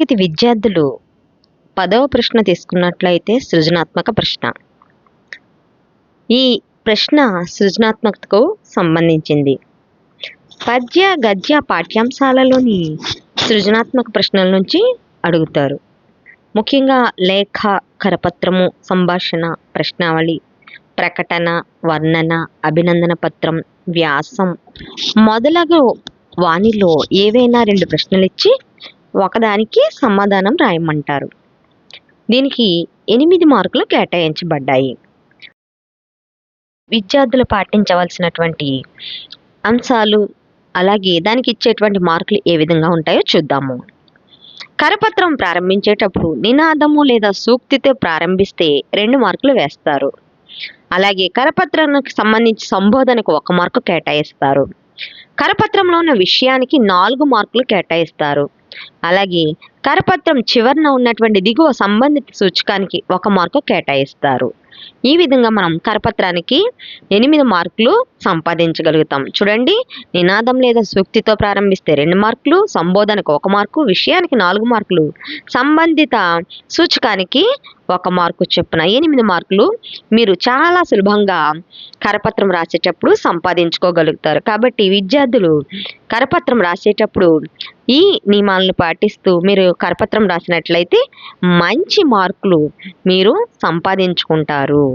ఇది విద్యార్థులు పదవ ప్రశ్న తీసుకున్నట్లయితే సృజనాత్మక ప్రశ్న. ఈ ప్రశ్న సృజనాత్మకతకు సంబంధించింది. పద్య గద్య పాఠ్యాంశాలలోని సృజనాత్మక ప్రశ్నల నుంచి అడుగుతారు. ముఖ్యంగా లేఖ కరపత్రము సంభాషణ ప్రశ్నావళి ప్రకటన వర్ణన అభినందన పత్రం వ్యాసం మొదలగు వానిలో ఏవైనా రెండు ప్రశ్నలు ఇచ్చి ఒకదానికి సమాధానం రాయమంటారు. దీనికి ఎనిమిది మార్కులు కేటాయించబడ్డాయి. విద్యార్థులు పాటించవలసినటువంటి అంశాలు అలాగే దానికి ఇచ్చేటువంటి మార్కులు ఏ విధంగా ఉంటాయో చూద్దాము. కరపత్రం ప్రారంభించేటప్పుడు నినాదము లేదా సూక్తితో ప్రారంభిస్తే రెండు మార్కులు వేస్తారు. అలాగే కరపత్రానికి సంబంధించి సంబోధనకు ఒక మార్కు కేటాయిస్తారు. కరపత్రంలో ఉన్న విషయానికి నాలుగు మార్కులు కేటాయిస్తారు. అలాగే కరపత్రం చివరన ఉన్నటువంటి దిగువ సంబంధిత సూచకానికి ఒక మార్కు కేటాయిస్తారు. ఈ విధంగా మనం కరపత్రానికి ఎనిమిది మార్కులు సంపాదించగలుగుతాం. చూడండి నినాదం లేదా సూక్తితో ప్రారంభిస్తే రెండు మార్కులు సంబోధనకు ఒక మార్కు విషయానికి నాలుగు మార్కులు సంబంధిత సూచకానికి ఒక మార్కు చొప్పున ఎనిమిది మార్కులు మీరు చాలా సులభంగా కరపత్రం రాసేటప్పుడు సంపాదించుకోగలుగుతారు. కాబట్టి విద్యార్థులు కరపత్రం రాసేటప్పుడు ఈ నియమాలను పాటిస్తూ మీరు కరపత్రం రాసినట్లయితే మంచి మార్కులు మీరు సంపాదించుకుంటారు.